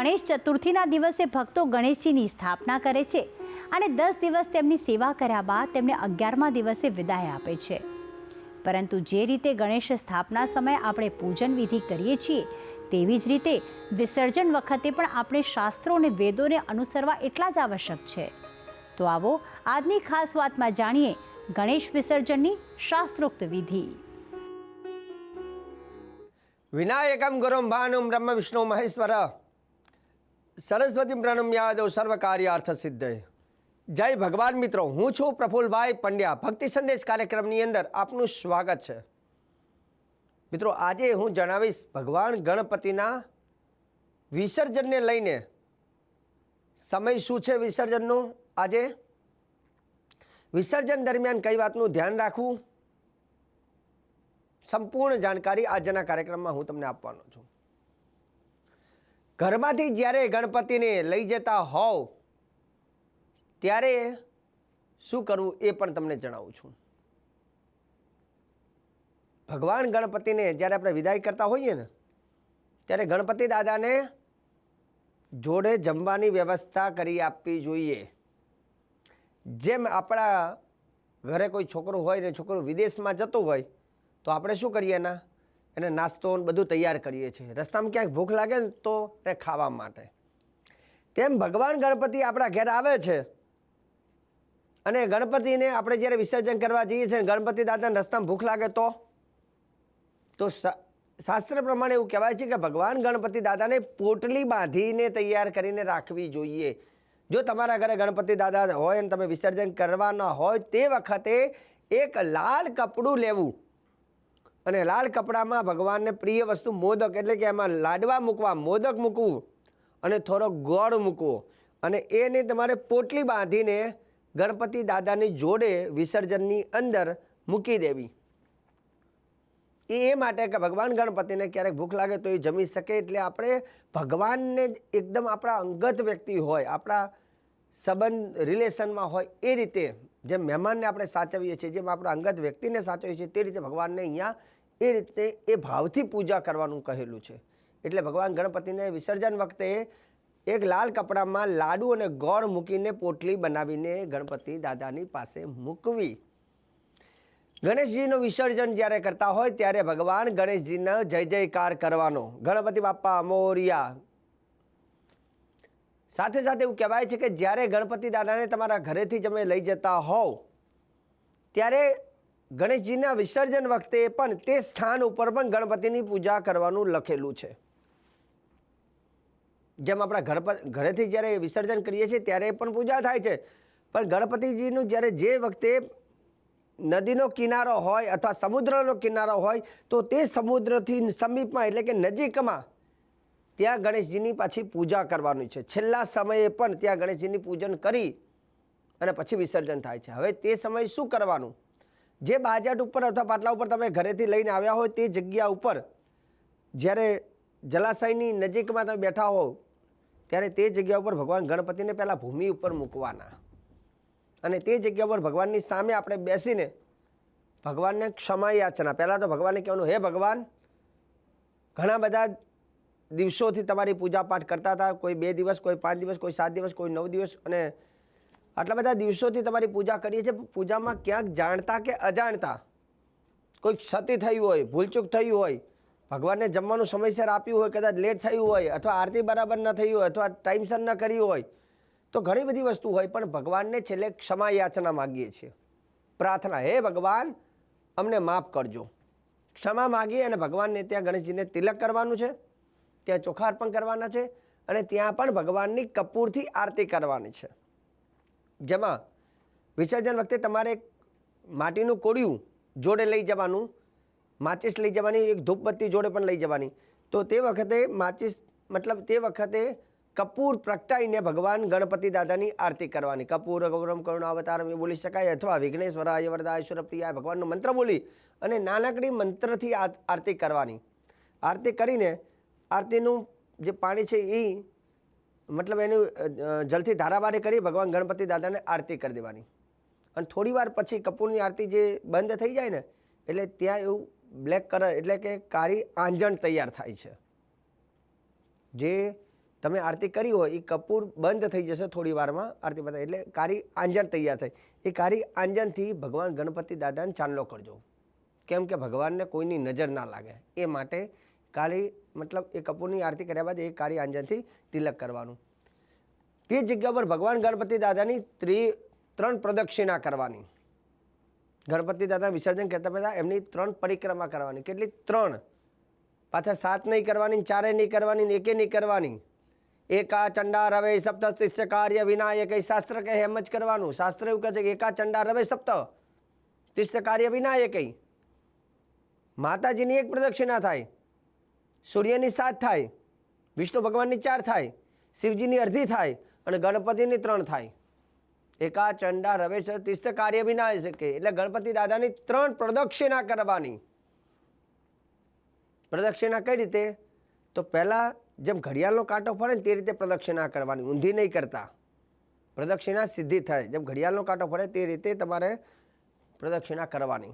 ગણેશ ચતુર્થીના દિવસે ભક્તો ગણેશજીની સ્થાપના કરે છે અને દસ દિવસ તેમની સેવા કર્યા બાદ તેમને અગિયારમા દિવસે વિદાય આપે છે. પરંતુ જે રીતે ગણેશ સ્થાપના સમયે આપણે પૂજન વિધિ કરીએ છીએ, તેવી જ રીતે વિસર્જન વખતે પણ આપણે શાસ્ત્રો અને વેદોને અનુસરવા એટલા જ આવશ્યક છે. તો આવો આજની ખાસ વાતમાં જાણીએ ગણેશ વિસર્જનની શાસ્ત્રોક્ત વિધિ. વિનાયકમ ગુરુમ ભાનુમ બ્રહ્મ વિષ્ણુ મહેશ્વર. સરસ્વતી પ્રણમ્યાદવ સર્વ કાર્યાર્થ સિદ્ધ જય ભગવાન મિત્રો, હું છું પ્રફુલભાઈ પંડ્યા. ભક્તિ સંદેશ કાર્યક્રમની અંદર આપનું સ્વાગત છે. મિત્રો, આજે હું જણાવીશ ભગવાન ગણપતિના વિસર્જનને લઈને. સમય શું છે વિસર્જનનો આજે? વિસર્જન દરમિયાન કઈ વાતનું ધ્યાન રાખવું? સંપૂર્ણ જાણકારી આજના કાર્યક્રમમાં હું તમને આપવાનો છું. ઘરમાંથી જ્યારે ગણપતિને લઈ જતા હોવ, ત્યારે શું કરવું એ પણ તમને જણાવું છું. ભગવાન ગણપતિને જ્યારે આપણે વિદાય કરતા હોઈએ ને, ત્યારે ગણપતિ દાદાને જોડે જમવાની વ્યવસ્થા કરી આપવી જોઈએ. જેમ આપણા ઘરે કોઈ છોકરો હોય ને છોકરો વિદેશમાં જતો હોય, તો આપણે શું કરીએ એના? એને નાસ્તો બધું તૈયાર કરીએ છીએ. રસ્તામાં ક્યાંક ભૂખ લાગે ને તો એ ખાવા માટે. તેમ ભગવાન ગણપતિ આપણા ઘેર આવે છે? અને ગણપતિને આપણે જ્યારે વિસર્જન કરવા જઈએ છીએ ગણપતિ દાદાને રસ્તામાં ભૂખ લાગે તો? તો શાસ્ત્ર પ્રમાણે એવું કહેવાય છે કે ભગવાન ગણપતિ દાદાને પોટલી બાંધીને તૈયાર કરીને રાખવી જોઈએ. જો તમારા ઘરે ગણપતિ દાદા હોય અને તમે વિસર્જન કરવાના હોય તે વખતે એક લાલ કપડું લેવું. અને લાલ કપડામાં ભગવાનને પ્રિય વસ્તુ મોદક, એટલે કે એમાં લાડવા મૂકવા, મોદક મૂકવું અને થોડો ગોળ મૂકવો. અને એને તમારે પોટલી બાંધીને ગણપતિ દાદાની જોડે વિસર્જનની અંદર મૂકી દેવી. એ એ માટે કે ભગવાન ગણપતિને ક્યારેક ભૂખ લાગે તો એ જમી શકે, એટલે આપણે ભગવાનને એકદમ આપણા અંગત વ્યક્તિ હોય, આપણા સંબંધ રિલેશનમાં હોય એ રીતે જેમ મહેમાનને આપણે સાચવીએ છીએ, જેમ આપણા અંગત વ્યક્તિને સાચવીએ છીએ, તે રીતે ભગવાનને અહીંયા એ રીતે, એ ભાવથી પૂજા કરવાનું કહેલું છે. એટલે ભગવાન ગણપતિને વિસર્જન વખતે એક લાલ કપડામાં લાડુ અને ગોળ મૂકીને પોટલી બનાવીને ગણપતિ દાદાની પાસે મૂકવી. ગણેશજીનું વિસર્જન જ્યારે કરતા હોય, ત્યારે ભગવાન ગણેશજીનો જય જયકાર કરવાનો. ગણપતિ બાપ્પા મોરિયા સાથે સાથે એવું કહેવાય છે કે જ્યારે ગણપતિ દાદાને તમારા ઘરેથી તમે લઈ જતા હોવ, ત્યારે ગણેશજીના વિસર્જન વખતે પણ તે સ્થાન ઉપર પણ ગણપતિની પૂજા કરવાનું લખેલું છે. જેમ આપણા ઘર ઘરેથી જ્યારે વિસર્જન કરીએ છીએ ત્યારે પણ પૂજા થાય છે. પણ ગણપતિજીનું જ્યારે જે વખતે નદીનો કિનારો હોય અથવા સમુદ્રનો કિનારો હોય, તો તે સમુદ્રથી સમીપમાં એટલે કે નજીકમાં ત્યાં ગણેશજીની પાછી પૂજા કરવાની છે. છેલ્લા સમયે પણ ત્યાં ગણેશજીની પૂજન કરી અને પછી વિસર્જન થાય છે. હવે તે સમયે શું કરવાનું? જે બાજાટ ઉપર અથવા પાટલા ઉપર તમે ઘરેથી લઈને આવ્યા હોય તે જગ્યા ઉપર જ્યારે જલાશયની નજીકમાં તમે બેઠા હોવ ત્યારે તે જગ્યા ઉપર ભગવાન ગણપતિને પહેલાં ભૂમિ ઉપર મૂકવાના. અને તે જગ્યા ઉપર ભગવાનની સામે આપણે બેસીને ભગવાનને ક્ષમા યાચના. પહેલાં તો ભગવાનને કહેવાનું, હે ભગવાન, ઘણા બધા દિવસોથી તમારી પૂજાપાઠ કરતા હતા. કોઈ બે દિવસ, કોઈ પાંચ દિવસ, કોઈ સાત દિવસ, કોઈ નવ દિવસ અને આટલા બધા દિવસોથી તમારી પૂજા કરીએ છીએ. પૂજામાં ક્યાંક જાણતા કે અજાણતા? કોઈ ક્ષતિ થઈ હોય, ભૂલચૂક થઈ હોય, ભગવાનને જમવાનું સમયસર આપ્યું હોય, કદાચ લેટ થયું હોય અથવા આરતી બરાબર ન થઈ હોય અથવા ટાઈમસર ન કરી હોય, તો ઘણી બધી વસ્તુ હોય, પણ ભગવાનને છેલ્લે ક્ષમા યાચના માગીએ છીએ. પ્રાર્થના, હે ભગવાન, અમને માફ કરજો. ક્ષમા માગીએ અને ભગવાનને ત્યાં ગણેશજીને તિલક કરવાનું છે. ત્યાં ચોખા અર્પણ કરવાના છે અને ત્યાં પણ ભગવાનની કપૂરથી આરતી કરવાની છે. જેમાં વિસર્જન વખતે તમારે માટીનું કોળિયું જોડે લઈ જવાનું, માચિસ લઈ જવાની, એક ધૂપબત્તી જોડે પણ લઈ જવાની. તો તે વખતે માચિસ મતલબ તે વખતે કપૂર પ્રગટાઈને ભગવાન ગણપતિ દાદાની આરતી કરવાની. કપૂર, ગૌરમ, કરુણાવતારમ એ બોલી શકાય અથવા વિઘ્નેશ્વરાય વરદાયેશ્વર પ્રિયાય ભગવાનનો મંત્ર બોલી અને નાનકડી મંત્રથી આરતી કરવાની. આરતી કરીને આરતીનું જે પાણી છે એ મતલબ એની જલથી ધારાવારી કરી ભગવાન ગણપતિ દાદાને આરતી કરી દેવાની. અને થોડી વાર પછી કપૂરની આરતી જે બંધ થઈ જાય ને, એટલે ત્યાં એવું બ્લેક કલર, એટલે કે કાળી આંજણ તૈયાર થાય છે. જે તમે આરતી કરી હોય એ કપૂર બંધ થઈ જશે થોડી વારમાં આરતી પતાવી એટલે કારી આંજણ તૈયાર થાય. એ કાળી આંજણથી ભગવાન ગણપતિ દાદાને ચાંદલો કરજો. કેમ કે ભગવાનને કોઈની નજર ના લાગે. એ માટે કાળી મતલબ એ કપૂરની આરતી કર્યા બાદ એ કાળી આંજનથી તિલક કરવાનું. તે જગ્યા પર ભગવાન ગણપતિ દાદાની ત્રી, ત્રણ પ્રદક્ષિણા કરવાની. ગણપતિ દાદા વિસર્જન કરતા પહેલાં એમની ત્રણ પરિક્રમા કરવાની. કેટલી? ત્રણ. પાછા સાત નહીં કરવાની ચારે નહીં કરવાની એકે નહીં કરવાની. એકા ચંડા રવે સપ્ત કાર્ય વિનાયક શાસ્ત્ર કહે એમ જ કરવાનું. શાસ્ત્ર એવું કહે છે કે એકા ચંડા રવે સપ્ત તિસ્ય કાર્ય વિનાયક માતાજીની એક પ્રદક્ષિણા થાય. સૂર્યની સાત થાય, વિષ્ણુ ભગવાનની ચાર થાય, શિવજીની અડધી થાય અને ગણપતિની ત્રણ થાય. એકા ચંડા રવેશ તિસ્ત કાર્ય ના શકે. એટલે ગણપતિ દાદાની ત્રણ પ્રદક્ષિણા કરવાની. પ્રદક્ષિણા કઈ રીતે? તો પહેલાં જેમ ઘડિયાળનો કાંટો ફરે ને તે રીતે પ્રદક્ષિણા કરવાની, ઊંધી નહીં કરતા. પ્રદક્ષિણા સીધી થાય. જેમ ઘડિયાળનો કાંટો ફરે તે રીતે તમારે પ્રદક્ષિણા કરવાની.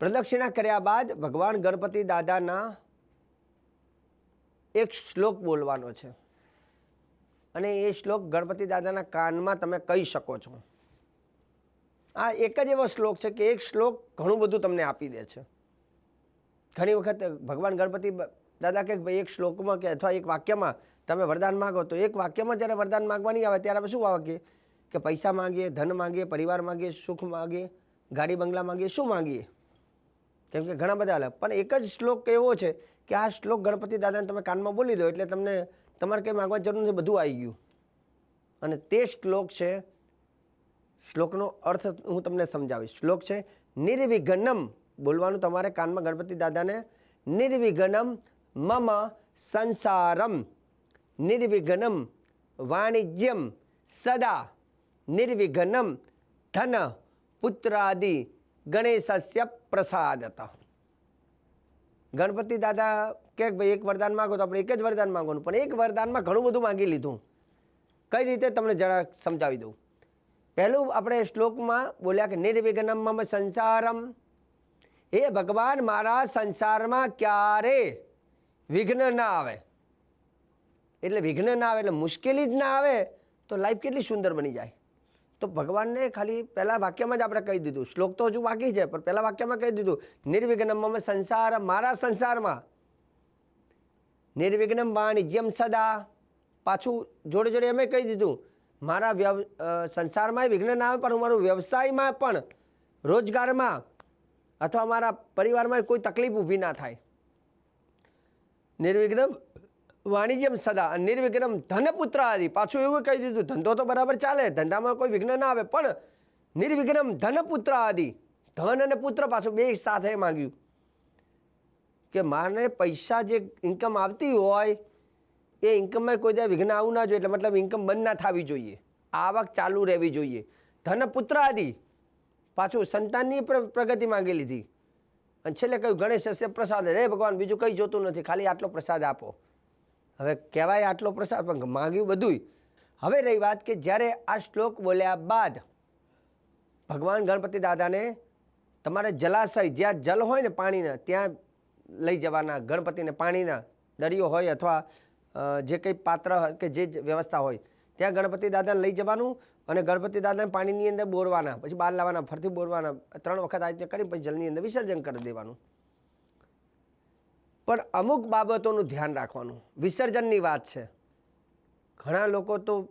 પ્રદક્ષિણા કર્યા બાદ ભગવાન ગણપતિ દાદાના એક શ્લોક બોલવાનો છે. અને એ શ્લોક ગણપતિ દાદાના કાનમાં તમે કહી શકો છો. આ એક જ એવો શ્લોક છે કે એક શ્લોક ઘણું બધું તમને આપી દે છે. ઘણી વખત ભગવાન ગણપતિ દાદા કે ભાઈ એક શ્લોકમાં કે અથવા એક વાક્યમાં તમે વરદાન માગો તો એક વાક્યમાં જ્યારે વરદાન માગવાની આવે ત્યારે આપણે શું માગીએ કે પૈસા માંગીએ, ધન માંગીએ, પરિવાર માંગીએ, સુખ માંગીએ, ગાડી બંગલા માંગીએ, શું માંગીએ? કેમ કે ઘણા બધા અલગ. પણ એક જ શ્લોક એવો છે કે આ શ્લોક ગણપતિ દાદાને તમે કાનમાં બોલી દો એટલે તમને તમારે કંઈ માગવાની જરૂર નથી, બધું આવી ગયું. અને તે શ્લોક છે, શ્લોકનો અર્થ હું તમને સમજાવીશ. શ્લોક છે, નિર્વિઘ્નમ બોલવાનું તમારે કાનમાં ગણપતિ દાદાને. નિર્વિઘ્નમ મમ સંસારમ. નિર્વિઘ્નમ વાણિજ્યમ સદા. નિર્વિઘ્નમ ધન પુત્રાદિ. ગણેશસ્ય પ્રસાદત. ગણપતિ દાદા કે ભાઈ એક વરદાન માગો તો આપણે એક જ વરદાન માગવાનું, પણ એક વરદાનમાં ઘણું બધું માંગી લીધું. કઈ રીતે તમને જરા સમજાવી દઉં? પહેલું આપણે શ્લોકમાં બોલ્યા કે નિર્વિઘ્નમ સંસારમ. એ ભગવાન, મારા સંસારમાં ક્યારે વિઘ્ન ના આવે? એટલે વિઘ્ન ના આવે એટલે મુશ્કેલી જ ના આવે, તો લાઈફ કેટલી સુંદર બની જાય. તો ભગવાનને ખાલી પહેલા વાક્યમાં જ આપણે કહી દીધું. શ્લોક તો હજુ બાકી છે, પણ પહેલા વાક્યમાં કહી દીધું નિર્વિઘ્નમ સંસાર મારા સંસારમાં. નિર્વિઘ્નમ વાણિજ્યમ સદા. પાછું જોડે જોડે એમ કહી દીધું, મારા વ્યવ સંસારમાં વિઘ્ન ના આવે, પણ હું મારું વ્યવસાયમાં પણ રોજગારમાં અથવા મારા પરિવારમાં કોઈ તકલીફ ઊભી ના થાય. નિર્વિઘ્ન વાણિજ્યમ સદા, નિર્વિઘ્નમ ધનપુત્ર આદિ પાછું એવું કહી દીધું, ધંધો તો બરાબર ચાલે, ધંધામાં કોઈ વિઘ્ન ના આવે, પણ નિર્વિઘ્નમ ધનપુત્ર આદિ ધન અને પુત્ર પાછું બે સાથે માંગ્યું. કે માને પૈસા જે ઇન્કમ આવતી હોય, એ ઇન્કમમાં કોઈ દે વિઘ્ન આવું ના જોઈએ, એટલે મતલબ ઇન્કમ બંધ ના થવી જોઈએ. આવક ચાલુ રહેવી જોઈએ. ધનપુત્ર આદિ પાછું સંતાનની પ્રગતિ માંગી લીધી. અને છેલ્લે કહ્યું, ગણેશ હશે પ્રસાદ. રે ભગવાન, બીજું કંઈ જોતું નથી, ખાલી આટલો પ્રસાદ આપો. હવે કહેવાય આટલો પ્રસાદ, પણ માગ્યું બધુંય. હવે રહી વાત કે જ્યારે આ શ્લોક બોલ્યા બાદ ભગવાન ગણપતિ દાદાને તમારે જલાશય, જ્યાં જલ હોય ને પાણીના, ત્યાં લઈ જવાના, ગણપતિને પાણીના દરિયો હોય અથવા જે કંઈ પાત્ર કે જે વ્યવસ્થા હોય, ત્યાં ગણપતિ દાદાને લઈ જવાનું અને ગણપતિ દાદાને પાણીની અંદર બોરવાના, પછી બહાર લાવવાના ફરતી બોરવાના, ત્રણ વખત આ રીતે કરી પછી જલની અંદર વિસર્જન કરી દેવાનું. પણ અમુક બાબતોનું ધ્યાન રાખવાનું. વિસર્જનની વાત છે. ઘણા લોકો તો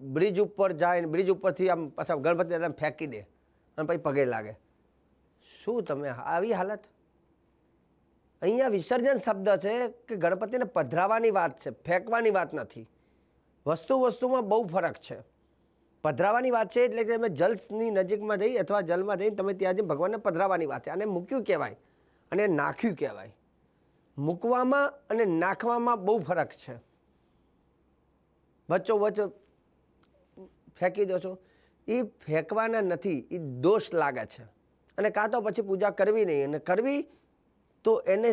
બ્રિજ ઉપર જાય ને બ્રિજ ઉપરથી આમ પાછા ગણપતિ દાદાને ફેંકી દે અને પછી પગે લાગે. શું તમે આવી હાલત? અહીંયા વિસર્જન શબ્દ છે કે ગણપતિને પધરાવાની વાત છે, ફેંકવાની વાત નથી. વસ્તુ વસ્તુમાં બહુ ફરક છે. પધરાવાની વાત છે એટલે કે તમે જલની નજીકમાં જઈ અથવા જલમાં જઈ તમે ત્યાં જઈને ભગવાનને પધરાવાની વાત છે. અને મૂક્યું કહેવાય અને નાખ્યું કહેવાય. મૂકવામાં અને નાખવામાં બહુ ફરક છે. વચ્ચો વચ્ચો ફેંકી દો છો. એ ફેંકવાના નથી એ દોષ લાગે છે. અને કાં તો પછી પૂજા કરવી નહીં, અને કરવી તો એને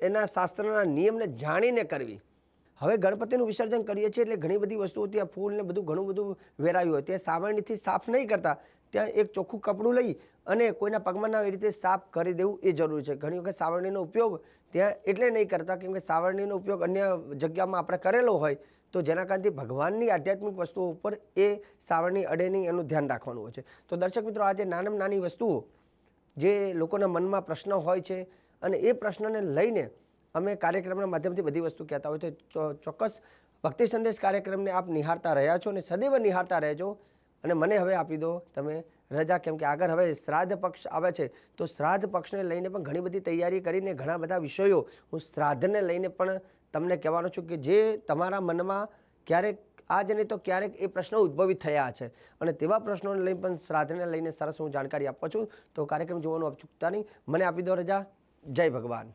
એના શાસ્ત્રના નિયમને જાણીને કરવી. હવે ગણપતિનું વિસર્જન કરીએ છીએ એટલે ઘણી બધી વસ્તુઓ ત્યાં ફૂલ ને બધું ઘણું બધું વેરાયું હોય. ત્યાં સાવરણીથી સાફ નહીં કરતા, ત્યાં એક ચોખ્ખું કપડું લઈ અને કોઈના પગમાં ના એ રીતે સાફ કરી દેવું એ જરૂરી છે. ઘણી વખત સાવરણીનો ઉપયોગ ત્યાં એટલે નહીં કરતા, કેમ કે સાવરણીનો ઉપયોગ અન્ય જગ્યામાં આપણે કરેલો હોય, તો જેના કારણથી ભગવાનની આધ્યાત્મિક વસ્તુઓ ઉપર એ સાવરણી અડે નહીં એનું ધ્યાન રાખવાનું હોય છે. તો દર્શક મિત્રો આજે નાનામાં નાની વસ્તુઓ, જે લોકોના મનમાં પ્રશ્ન હોય છે, અને એ પ્રશ્નને લઈને અમે કાર્યક્રમના માધ્યમથી બધી વસ્તુ કહેતા હોય તો ચોક્કસ ભક્તિ સંદેશ કાર્યક્રમને આપ નિહાળતા રહ્યા છો અને સદૈવ નિહાળતા રહેજો, અને મને હવે આપી દો તમે રજા, કેમ કે આગળ હવે શ્રાદ્ધ પક્ષ આવે છે, તો શ્રાદ્ધ પક્ષને લઈને પણ ઘણી બધી તૈયારી કરીને ઘણા બધા વિષયો હું શ્રાદ્ધને લઈને પણ તમને કહેવાનો છું કે જે તમારા મનમાં ક્યારેક આજ નહીં તો ક્યારેક એ પ્રશ્નો ઉદ્ભવિત થયા છે. અને તેવા પ્રશ્નોને લઈને પણ શ્રાદ્ધને લઈને સરસ હું જાણકારી આપું છું. તો કાર્યક્રમ જોવાનું અપચૂકતા નહીં. મને આપી દો રજા. જય ભગવાન.